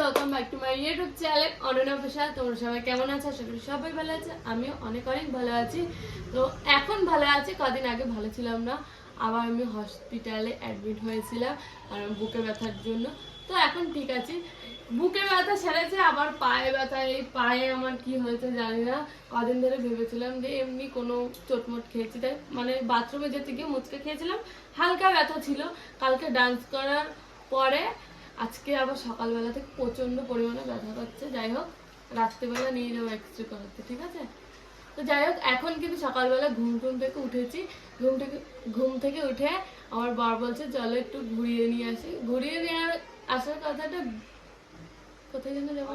Welcome back to my YouTube channel Ananya Prasad তোমরা সবাই কেমন আছো? আশা করি সবাই ভালো আছে। আমিও অনেক অনেক ভালো আছি। তো এখন ভালো আছি, কদিন আগে ভালো ছিলাম না। আবার আমি হসপিটালে অ্যাডমিট হয়েছিলাম, আর বুকে ব্যথার জন্য। তো এখন ঠিক আছি। বুকে ব্যথা সেরেছে, আবার পায়ে ব্যথা। এই পায়ে আমার কি হয়েছে জানি না। কদিন ধরে ভেবেছিলাম যে এমনি কোনো চোটমোট খেয়েছি। তাই মানে বাথরুমে যেতে গিয়ে মুচকে খেয়েছিলাম। হালকা ব্যথা ছিল। কালকে ডান্স করার পরে আজকে আবার সকালবেলা থেকে প্রচণ্ড পরিমাণে ব্যথা করছে। যাই হোক রাত্রেবেলা নিয়ে যাব এক্সরে করাতে ঠিক আছে? তো যাই হোক এখন কিন্তু সকালবেলা ঘুম টুম থেকে উঠেছি। ঘুম থেকে ঘুম থেকে উঠে আমার বর বলছে চলো একটু ঘুরিয়ে নিয়ে আসি। ঘুরিয়ে নিয়ে আসার কথাটা কোথায় যেন যাব?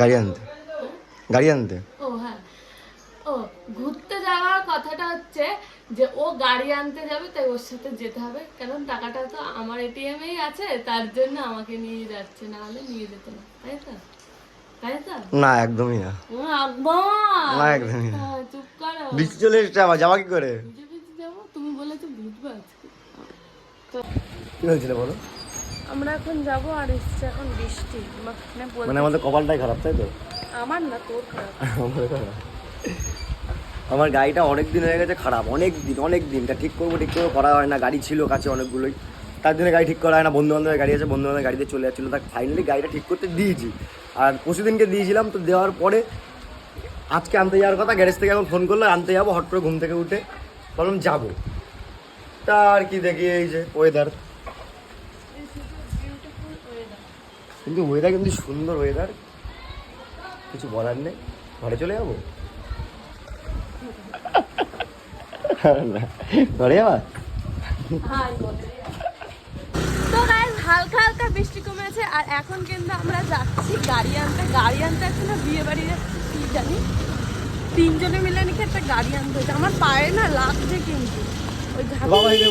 গাড়ি আনতে। হ্যাঁ? গাড়ি আনতে? ও হ্যাঁ। ও ঘুরতে যাওয়ার কথাটা হচ্ছে যে ও গাড়ি আনতে যাবে তাই ওর সাথে যেতে হবে। কারণ টাকাটা তো আমার এটিএমেই আছে তার জন্য আমাকে নিয়ে যাচ্ছে না হলে নিয়ে যেত না। তাই তো? না একদমই না। না, একদমই না। হ্যাঁ, চুপ করো। বৃষ্টি চলে এসেছে আবার যাওয়া কি করে? তুমি বলেছ ভিজবো আজকে। কি হয়েছিল বলো? আমরা এখন যাব আর এসছে এখন বৃষ্টি। মানে মানে আমাদের কপালটাই খারাপ তাই তো? আমার না তোর খারাপ। আমার খারাপ। আমার গাড়িটা অনেক দিন হয়ে গেছে খারাপ অনেক দিন অনেক দিন তা ঠিক করব ঠিক করব, করা হয় না, গাড়ি ছিল কাছে অনেকগুলোই। তার জন্য গাড়ি ঠিক করা হয় না বন্ধু বান্ধবের গাড়ি আছে বন্ধু বান্ধবের গাড়িতে চলে যাচ্ছিল। তাকে ফাইনালি গাড়িটা ঠিক করতে দিয়েছি। আর পরশুদিনকে দিয়েছিলাম, তো দেওয়ার পরে আজকে আনতে যাওয়ার কথা গ্যারেজ থেকে এখন ফোন করল, আনতে যাব, হট করে ঘুম থেকে উঠে বললাম, যাব। তা আর কি দেখি, এই যে ওয়েদার কিন্তু ওয়েদার কিন্তু সুন্দর ওয়েদার কিছু বলার নেই, ঘরে চলে যাব না, এখন কিন্তু আমরা যাচ্ছি গাড়ি না বিয়ে বাড়ি মিলে একটা আমার পায়ে না লাগছে কিন্তু।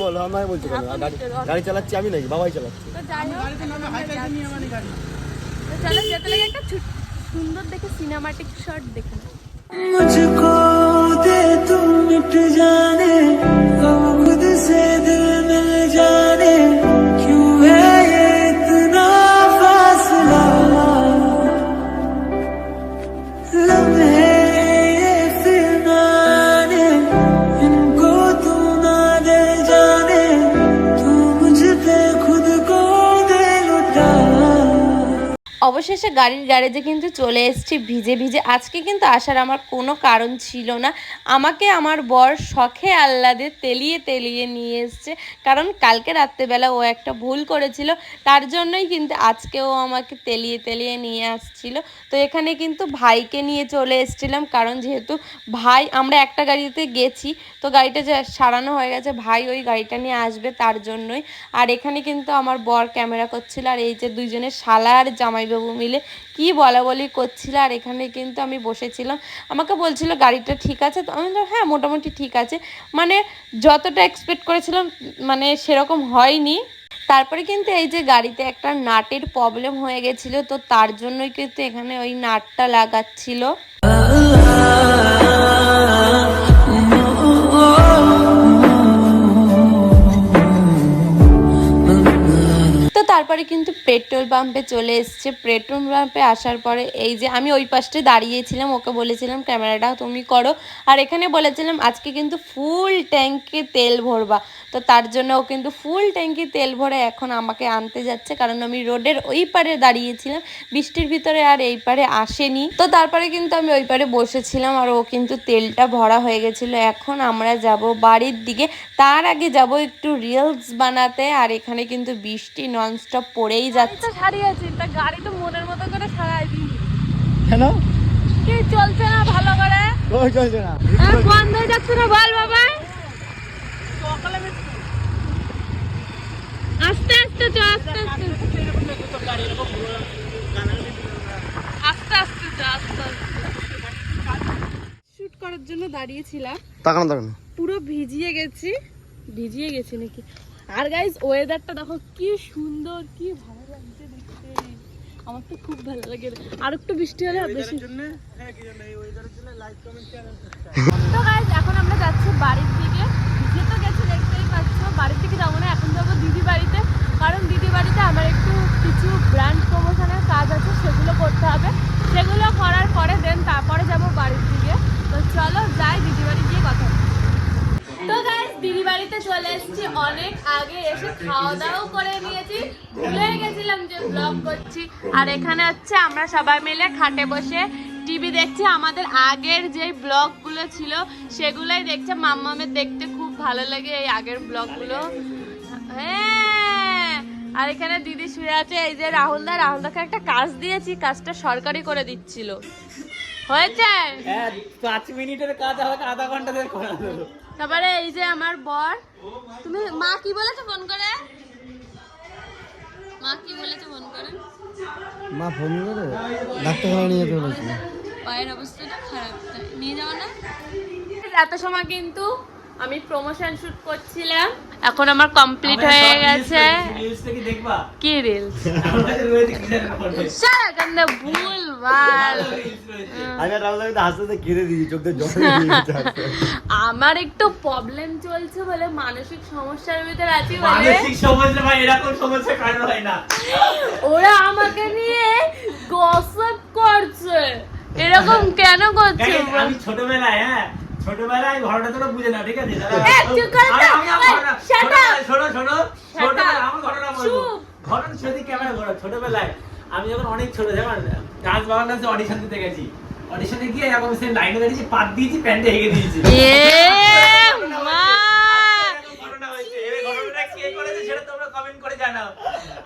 বলো বলছি গাড়ি চালাচ্ছি আমি নাকি? বাবাই চালাচ্ছি। সুন্দর দেখে সিনেমাটিক শট দেখে दे तू मिट जाने हम खुद से दिल मिल जाने। অবশেষে গাড়ির গ্যারেজে কিন্তু চলে এসেছি ভিজে ভিজে। আজকে কিন্তু আসার আমার কোনো কারণ ছিল না। আমাকে আমার বর শখে আহ্লাদে তেলিয়ে তেলিয়ে নিয়ে এসছে। কারণ কালকে রাত্রেবেলা ও একটা ভুল করেছিল, তার জন্যই কিন্তু আজকেও আমাকে তেলিয়ে তেলিয়ে নিয়ে আসছিল। তো এখানে কিন্তু ভাইকে নিয়ে চলে এসেছিলাম, কারণ যেহেতু ভাই, আমরা একটা গাড়িতে গেছি, তো গাড়িটা যে সারানো হয়ে গেছে, ভাই ওই গাড়িটা নিয়ে আসবে তার জন্যই। আর এখানে কিন্তু আমার বর ক্যামেরা করছিল, আর এই যে দুইজনে শালা আর জামাইবাবু মিলে কি বলা বলি করছিল আর এখানে কিন্তু আমি বসেছিলাম। আমাকে বলছিল, গাড়িটা ঠিক আছে? তো আমি হ্যাঁ মোটামুটি ঠিক আছে। মানে যতটা এক্সপেক্ট করেছিলাম মানে সেরকম হয়নি। তারপরে কিন্তু এই যে গাড়িতে একটা নাটের প্রবলেম হয়ে গেছিল, তো তার জন্যই কিন্তু এখানে ওই নাটটা লাগাচ্ছিল। কিন্তু পেট্রোল পাম্পে চলে এসছে। পেট্রোল পাম্পে আসার পরে এই যে আমি ওই পাশে দাঁড়িয়েছিলাম, ওকে বলেছিলাম, ক্যামেরাটা তুমি করো। আর এখানে বলেছিলাম, আজকে কিন্তু ফুল ট্যাঙ্কে তেল ভরবা। তো তার জন্য ও কিন্তু ফুল ট্যাঙ্কি তেল ভরে এখন আমাকে আনতে যাচ্ছে, কারণ আমি রোডের ওই পারে দাঁড়িয়েছিলাম। বৃষ্টির ভিতরে আর এই পারে আসেনি। তো তারপরে কিন্তু আমি ওই পারে বসেছিলাম আর ও কিন্তু তেলটা ভরা হয়ে গেছিল। এখন আমরা যাব বাড়ির দিকে। তার আগে যাব একটু রিলস বানাতে। আর এখানে কিন্তু বৃষ্টি ননস্টপ পড়েই যাচ্ছে। তো সারিয়েছি তা গাড়ি তো মনের মতো করে সারাই দিই। কেন? কি চলছে না ভালো করে? ওই চলছে না। বন্ধ হয়ে যাচ্ছে না বল বাবা? আস্তে আস্তে চ আস্তে আস্তে। আস্তে আস্তে চ আস্তে শুট করার জন্য দাঁড়িয়েছিলাম তাকানো তাকানো। পুরো ভিজিয়ে গেছি। ভিজিয়ে গেছি নাকি? আর গাইজ ওয়েদারটা দেখো কি সুন্দর কি ভালো লাগছে দেখতে। আমার তো খুব ভালো লাগে। আর একটু বৃষ্টি হলে বেশি তো গাইজ এখন আমরা যাচ্ছি বাড়ির দিকে। ভিজে তো গেছে দেখতেই পাচ্ছ। বাড়ির দিকে যাব না এখন যাব দিদি বাড়িতে। কারণ দিদি বাড়িতে আমার একটু কিছু ব্র্যান্ড প্রমোশনের কাজ আছে সেগুলো করতে হবে। সেগুলো করার পরে দেন তারপরে যাব বাড়ির দিকে। তো চলো যাই দিদি বাড়ি গিয়ে কথা আগে এসে খাওয়া দাওয়াও করে নিয়েছি। ভুলে গেছিলাম যে ব্লগ করছি। আর এখানে হচ্ছে আমরা সবাই মিলে খাটে বসে টিভি দেখছি। আমাদের আগের যে ব্লগগুলো ছিল, সেগুলোই দেখছে। মাম্মামের দেখতে খুব ভালো লাগে এই আগের ব্লগগুলো হ্যাঁ! আর এখানে দিদি শুয়ে আছে। এই যে রাহুলদা রাহুলদাকে একটা কাজ দিয়েছি। কাজটা সরকারি করে দিচ্ছিল। হয়েছে? হ্যাঁ পাঁচ মিনিটের কাজ আমাকে আধা ঘণ্টা তারপরে এই যে আমার বর। তুমি মা কি বলেছে ফোন করে? মা কি বলেছে ফোন করে? মা ফোন করে? ডাক্তারখানা নিয়ে যেতে পায়ের অবস্থাটা খারাপ নিয়ে যাও না। এত সময় কিন্তু আমি প্রমোশন শুট করছিলাম। এখন আমার কমপ্লিট হয়ে গেছে। কি রিলস ভুল ভালো। আমার একটু প্রবলেম চলছে বলে মানসিক সমস্যার ভিতরে আছি বলে। মানসিক সমস্যা ভাই এরকম সমস্যা কারণ হয় না। ওরা আমাকে নিয়ে গসিপ করছে। এরকম কেন করছে আমি ছোটবেলায় হ্যাঁ ছোটবেলায় ঘটনা তোরা বুঝে না ঠিক আছে? ঘটনা-. শোনো শোনো. আমার বলব। ঘটনা সত্যি ক্যামেরা ঘটনা ছোটবেলায়। আমি যখন অনেক ছোট যখন ডান্স অডিশন দিতে গেছি। অডিশনে গিয়ে এরকম লাইনে দাঁড়িয়েছি পাত দিয়েছি প্যান্টে হেগে দিয়েছি।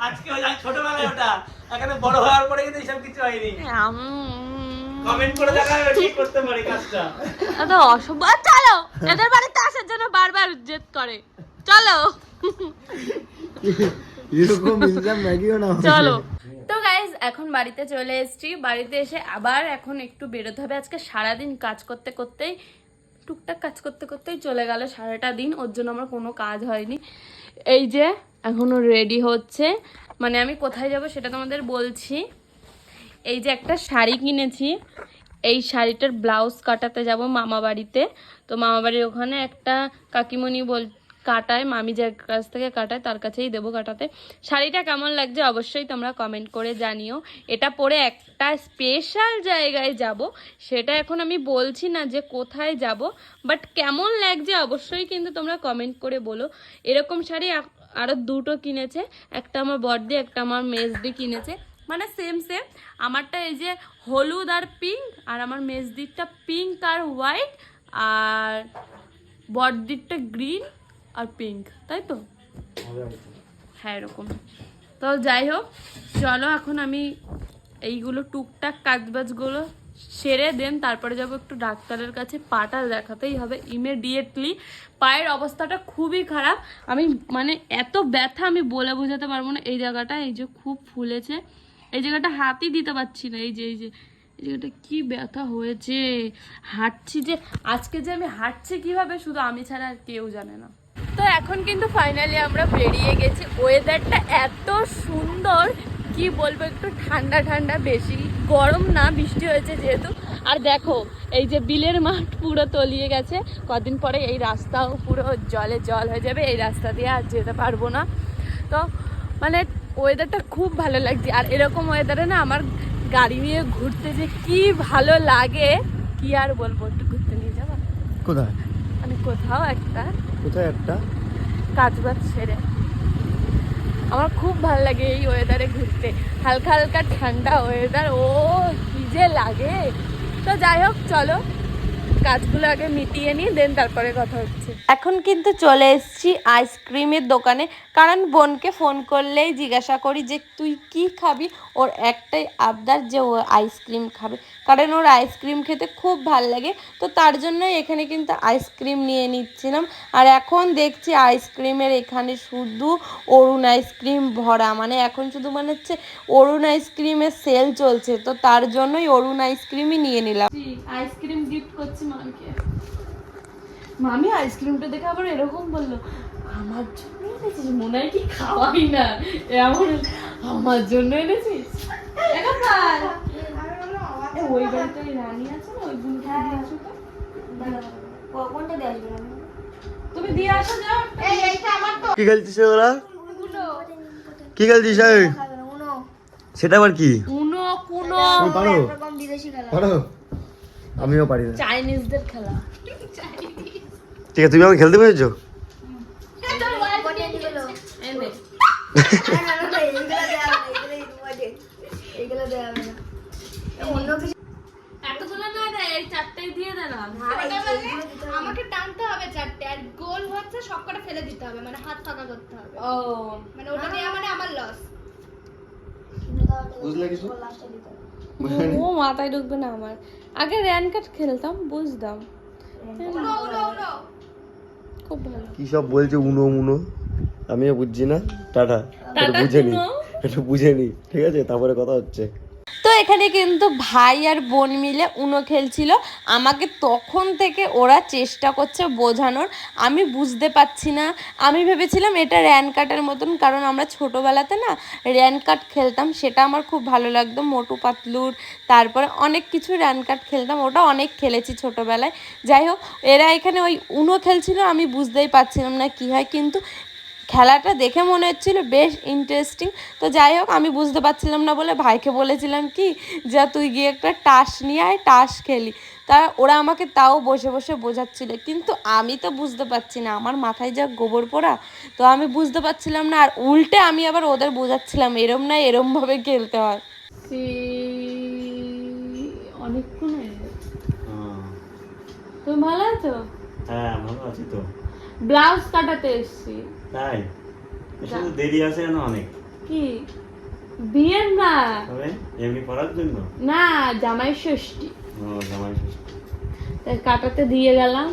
আজকে ছোটবেলায় ওটা এখানে বড় হওয়ার পরে কিন্তু এইসব কিছু হয়নি। কমেন্ট করে এবার ঠিক করতে পারি কাজটা। এত অসভ্য আর চলো। এদের বাড়িতে আসার জন্য বারবার জেদ করে। চলো। এরকম ইনকাম ম্যাগিও না চলো। তো গাইজ এখন বাড়িতে চলে এসেছি। বাড়িতে এসে আবার এখন একটু বেরোতে হবে। আজকে সারাদিন কাজ করতে করতেই টুকটাক কাজ করতে করতেই চলে গেল সারাটা দিন। ওর জন্য আমার কোনো কাজ হয়নি। এই যে এখনও রেডি হচ্ছে। মানে আমি কোথায় যাব সেটা তোমাদের বলছি। এই যে একটা শাড়ি কিনেছি, এই শাড়িটার ব্লাউজ কাটাতে যাব মামা বাড়িতে। তো মামা বাড়ির ওখানে একটা কাকিমণি বল, কাটায়, মামি যার কাছ থেকে কাটায় তার কাছেই দেবো কাটাতে। শাড়িটা কেমন লাগছে অবশ্যই তোমরা কমেন্ট করে জানিও। এটা পরে একটা স্পেশাল জায়গায় যাব, সেটা এখন আমি বলছি না যে কোথায় যাব বাট কেমন লাগছে অবশ্যই কিন্তু তোমরা কমেন্ট করে বলো। এরকম শাড়ি আরও দুটো কিনেছে, একটা আমার বড়দি, একটা আমার মেজদি কিনেছে। মানে সেম সেম আমারটা এই যে হলুদ আর পিঙ্ক আর আমার মেজদিকটা পিঙ্ক আর হোয়াইট আর বড়দিকটা গ্রিন আর পিঙ্ক তাই তো? হ্যাঁ এরকম। তো যাই হোক, চলো এখন আমি এইগুলো টুকটাক কাজবাজগুলো সেরে দেন, তারপরে যাব একটু ডাক্তারের কাছে পাটা দেখাতেই হবে ইমিডিয়েটলি পায়ের অবস্থাটা খুবই খারাপ। আমি মানে এত ব্যথা আমি বলে বোঝাতে পারব না। এই জায়গাটা এই যে খুব ফুলেছে। এই জায়গাটা হাতই দিতে পারছি না, এই যে এই যে, এই জায়গাটা কি ব্যথা হয়েছে। হাঁটছি যে, আজকে যে আমি হাঁটছি কীভাবে, শুধু আমি ছাড়া আর কেউ জানে না। তো এখন কিন্তু ফাইনালি আমরা বেরিয়ে গেছি। ওয়েদারটা এত সুন্দর, কি বলব, একটু ঠান্ডা ঠান্ডা, বেশি গরম না, বৃষ্টি হয়েছে যেহেতু। আর দেখো, এই যে বিলের মাঠ পুরো তলিয়ে গেছে। কদিন পরে এই রাস্তাও পুরো জলে জল হয়ে যাবে, এই রাস্তা দিয়ে আর যেতে পারব না। তো মানে ওয়েদারটা খুব ভালো লাগছে। আর এরকম ওয়েদারে না আমার গাড়ি নিয়ে ঘুরতে যে কি ভালো লাগে কি আর বলব? একটু ঘুরতে নিয়ে যাব? কোথায়? মানে কোথাও একটা কোথায় একটা? কাজ বাজ সেরে আমার খুব ভালো লাগে এই ওয়েদারে ঘুরতে। হালকা হালকা ঠান্ডা ওয়েদার ও কি যে লাগে। তো যাই হোক চলো। কাজগুলো আগে মিটিয়ে নিই দেন তারপরে কথা হচ্ছে। এখন কিন্তু চলে এসেছি আইসক্রিমের দোকানে। কারণ বোনকে ফোন করলেই জিজ্ঞাসা করি যে তুই কি খাবি? ওর একটাই আবদার যে ও আইসক্রিম খাবে। কারণ ওর আইসক্রিম খেতে খুব ভালো লাগে। তো তার জন্যই এখানে কিন্তু আইসক্রিম নিয়ে নিচ্ছিলাম। আর এখন দেখছি আইসক্রিমের এখানে শুধু অরুণ আইসক্রিম ভরা। মানে এখন শুধু মানে হচ্ছে অরুণ আইসক্রিমের সেল চলছে। তো তার জন্যই অরুণ আইসক্রিমই নিয়ে নিলাম। আইসক্রিম গিফট করছি মামিকে মামি আইসক্রিমটা দেখে আবার এরকম বলল আমার জন্য এনেছিস? মনে হয় কি খাওয়াই না। এমন আমার জন্য এনেছিস? ওই বাড়িতে ওই রানী আছে না ওই বোনকে দিয়ে আসো তো। কোনটা দিয়ে আসবে তুমি দিয়ে আসো যাও। কি খেলছিস ওরা? কি খেলছিস সেটা আবার কি? উনো কুনো। পারো? বিদেশি খেলা। পারো? আমিও পারি না চাইনিজদের খেলা ঠিক আছে তুমি আমাকে খেলতে পেরেছ। আমাকে টানতে হবে চারটে আর গোল হচ্ছে সবকটা ফেলে দিতে হবে মানে হাত ফাঁকা করতে হবে ও মানে ওটা মানে আমার লস বুঝলে কিছু? ও মাথায় ঢুকবে না আমার আগে র্যান কাট খেলতাম বুঝতাম। খুব ভালো। কি সব বলছে উনো উনো? আমিও বুঝছি না। টাটা। বুঝে নি। একটু বুঝে নি। ঠিক আছে তারপরে কথা হচ্ছে। এখানে কিন্তু ভাই আর বোন মিলে উনো খেলছিল। আমাকে তখন থেকে ওরা চেষ্টা করছে বোঝানোর। আমি বুঝতে পারছি না। আমি ভেবেছিলাম এটা র্যান কাটের মতন, কারণ আমরা ছোটোবেলাতে না র্যান কাট খেলতাম, সেটা আমার খুব ভালো লাগতো। মোটু পাতলুর, তারপরে অনেক কিছু র্যান কাট খেলতাম, ওটা অনেক খেলেছি ছোটোবেলায়। যাই হোক, এরা এখানে ওই উনো খেলছিল, আমি বুঝতেই পারছিলাম না কী হয়। কিন্তু খেলাটা দেখে মনে হচ্ছিল বেশ ইন্টারেস্টিং তো যাই হোক আমি বুঝতে পারছিলাম না বলে ভাইকে বলেছিলাম কি যা তুই গিয়ে একটা টাস নিয়ে আয় টাস খেলি। তা ওরা আমাকে তাও বসে বসে বোঝাচ্ছিল। কিন্তু আমি তো বুঝতে পারছি না আমার মাথায় যা গোবর পোড়া তো আমি বুঝতে পারছিলাম না। আর উল্টে আমি আবার ওদের বোঝাচ্ছিলাম এরম না এরমভাবে খেলতে হয়। অনেকক্ষণ হয়ে গেছে তুমি ভালো আছো? হ্যাঁ ভালো আছি তো। ব্লাউজ কাটাতে এসছি। তাই? শুধু দেরি আছে না অনেক। কি? বিয়ের না। তবে এমনি পড়ার জন্য? না জামাই ষষ্ঠী। ও জামাই ষষ্ঠী। তাই কাটাতে দিয়ে গেলাম।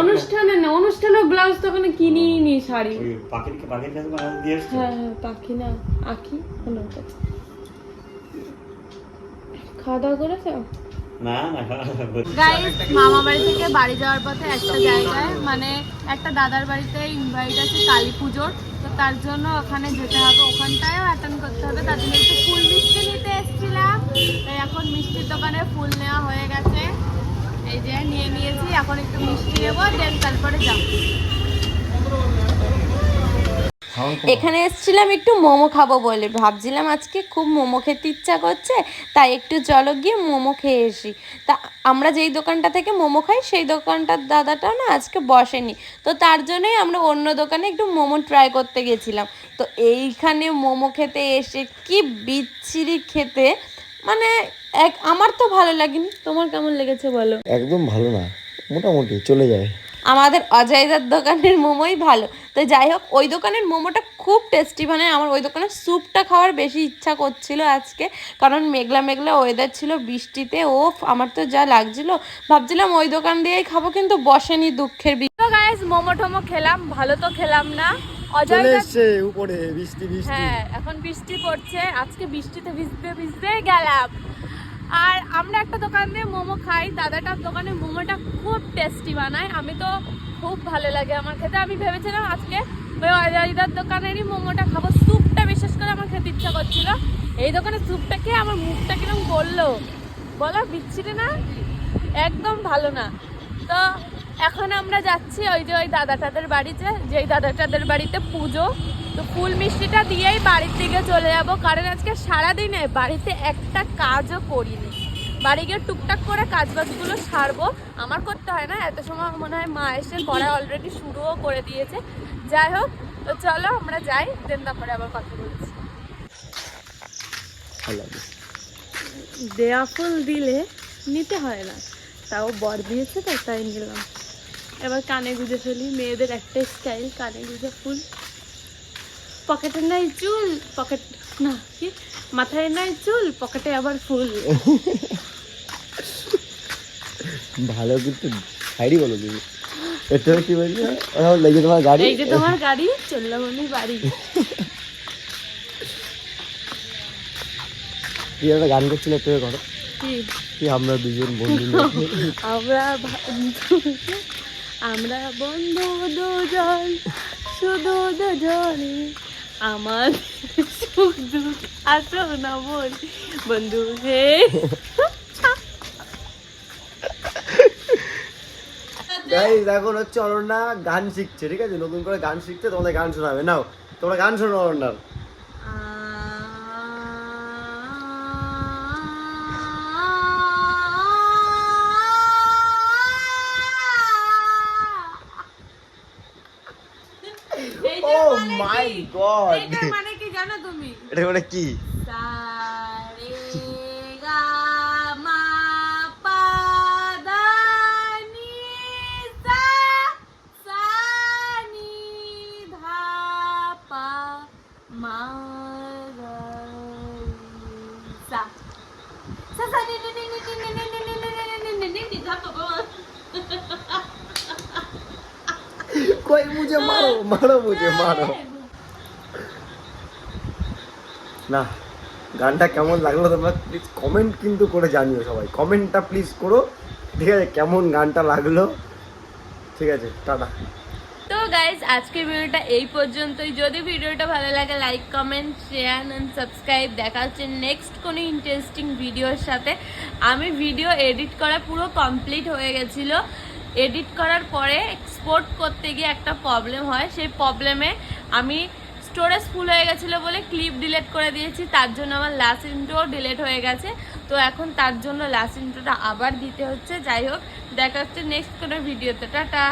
অনুষ্ঠানে না অনুষ্ঠানে ব্লাউজ তখন কিনিই নি শাড়ি। ওই পাখির পাখির কাছে দিয়ে হ্যাঁ হ্যাঁ পাখি না আঁকি ওনার কাছে খাওয়া দাওয়া করেছ? না থেকে বাড়ি যাওয়ার পথে একটা জায়গায় মানে একটা দাদার বাড়িতে ইনভাইট আছে কালী পুজোর, তো তার জন্য ওখানে যেতে হবে। ওখানটায়ও অ্যাটেন্ড করতে হবে। তার একটু ফুল মিষ্টি নিতে এসেছিলাম। এখন মিষ্টির দোকানে ফুল নেওয়া হয়ে গেছে। এই যে, নিয়ে নিয়েছি। এখন একটু মিষ্টি নেব দেন তারপরে যাব। এখানে এসেছিলাম একটু মোমো খাব বলে। ভাবছিলাম আজকে খুব মোমো খেতে ইচ্ছা করছে তাই একটু চলো গিয়ে মোমো খেয়ে এসি তা আমরা যেই দোকানটা থেকে মোমো খাই সেই দোকানটার দাদাটাও না আজকে বসেনি। তো তার জন্যই আমরা অন্য দোকানে একটু মোমো ট্রাই করতে গেছিলাম। তো এইখানে মোমো খেতে এসে কি বিচ্ছিরি খেতে মানে এক আমার তো ভালো লাগেনি। তোমার কেমন লেগেছে বলো? একদম ভালো না মোটামুটি চলে যায়। আমাদের অজয়দার দোকানের মোমোই ভালো। তো যাই হোক ওই দোকানের মোমোটা খুব টেস্টি মানে আমার ওই দোকানের স্যুপটা খাওয়ার বেশি ইচ্ছা করছিল আজকে। কারণ মেঘলা মেঘলা ওয়েদার ছিল বৃষ্টিতে ও আমার তো যা লাগছিল। ভাবছিলাম ওই দোকান দিয়েই খাব কিন্তু বসেনি দুঃখের গাইস মোমো টোমো খেলাম ভালো তো খেলাম না। অজয় চলে এসছে উপরে বৃষ্টি বৃষ্টি। হ্যাঁ এখন বৃষ্টি পড়ছে। আজকে বৃষ্টিতে ভিজতে ভিজতে গেলাম। আর আমরা একটা দোকানে মোমো খাই, দাদাটার দোকানে মোমোটা খুব টেস্টি বানায়। আমি তো খুব ভালো লাগে আমার খেতে। আমি ভেবেছিলাম আজকে ওই দোকানেরই মোমোটা খাব। স্যুপটা বিশেষ করে আমার খেতে ইচ্ছা করছিল। এই দোকানে স্যুপটা খেয়ে আমার মুখটা কিরম বলল বলা, বিচ্ছিরি না? একদম ভালো না। তো এখন আমরা যাচ্ছি ওই যে ওই দাদা দাদাটাদের বাড়িতে যেই দাদাটাদের বাড়িতে পুজো। তো ফুল মিষ্টিটা দিয়েই বাড়ির দিকে চলে যাব কারণ আজকে সারাদিনে বাড়িতে একটা কাজও করিনি। বাড়ি গিয়ে টুকটাক করে কাজবাজগুলো সারবো। আমার করতে হয় না এত সময় মনে হয় মা এসে করা অলরেডি শুরুও করে দিয়েছে। যাই হোক তো চলো আমরা যাই দেন তারপরে আবার কথা বলছি। দেয়া ফুল দিলে নিতে হয় না। তাও বর দিয়েছে তো তাই নিলাম। এবার কানে গুঁজে ফেলি। মেয়েদের একটা স্টাইল কানে গুঁজে ফুল। পকেটে নাই চুল পকেট না কি? মাথায় নাই চুল পকেটে আবার ফুল। ভালো কিন্তু শাড়ি বলো তুমি। এটা কি বলছো? ওরা লেগে তোমার গাড়ি? এই যে তোমার গাড়ি চললাম আমি বাড়ি। কি একটা গান করছিল একটু করো? কি? আমরা দুজন বন্ধু আমরা আমরা বন্ধু দুজন, শুধু দুজনে আমার সুখ দুঃখ আসো না বল বন্ধু হে। এখন হচ্ছে অরণ্যা গান শিখছে, ঠিক আছে? নতুন করে গান শিখছে, তোমাদের গান শোনাবে। নাও, তোমরা গান শোনো অরণ্যার গড গড এইটার মানে কি জানো তুমি এটা মানে কি সা রে গা মা পা দা নি সা সা নি ধা পা মা গা সা সা সা নি নি নি নি নি নি নি নি নি নি নি নি নি ধা পা পা কই মুঝে মারো মারো মুঝে না, গানটা কেমন লাগল তোমরা প্লিজ কমেন্ট কিন্তু করে জানিও সবাই। কমেন্টটা প্লিজ করো, ঠিক আছে, কেমন গানটা লাগল। ঠিক আছে, টাটা। তো গাইজ আজকের ভিডিওটা এই পর্যন্তই। যদি ভিডিওটা ভালো লাগে like comment share and subscribe দেখা হচ্ছে নেক্সট কোনো ইন্টারেস্টিং ভিডিওর সাথে। আমি ভিডিও এডিট করা পুরো কমপ্লিট হয়ে গেছিল। এডিট করার পরে এক্সপোর্ট করতে গিয়ে একটা প্রবলেম হয়। সেই প্রবলেমে আমি স্টোরেজ ফুল হয়ে গেছিল বলে ক্লিপ ডিলেট করে দিয়েছি, তার জন্য আমার লাস্ট ইন্ট্রো ডিলেট হয়ে গেছে। তো এখন তার জন্য লাস্ট ইন্ট্রোটা আবার দিতে হচ্ছে। যাই হোক, দেখা হচ্ছে নেক্সট কোনো ভিডিওতে টাটা।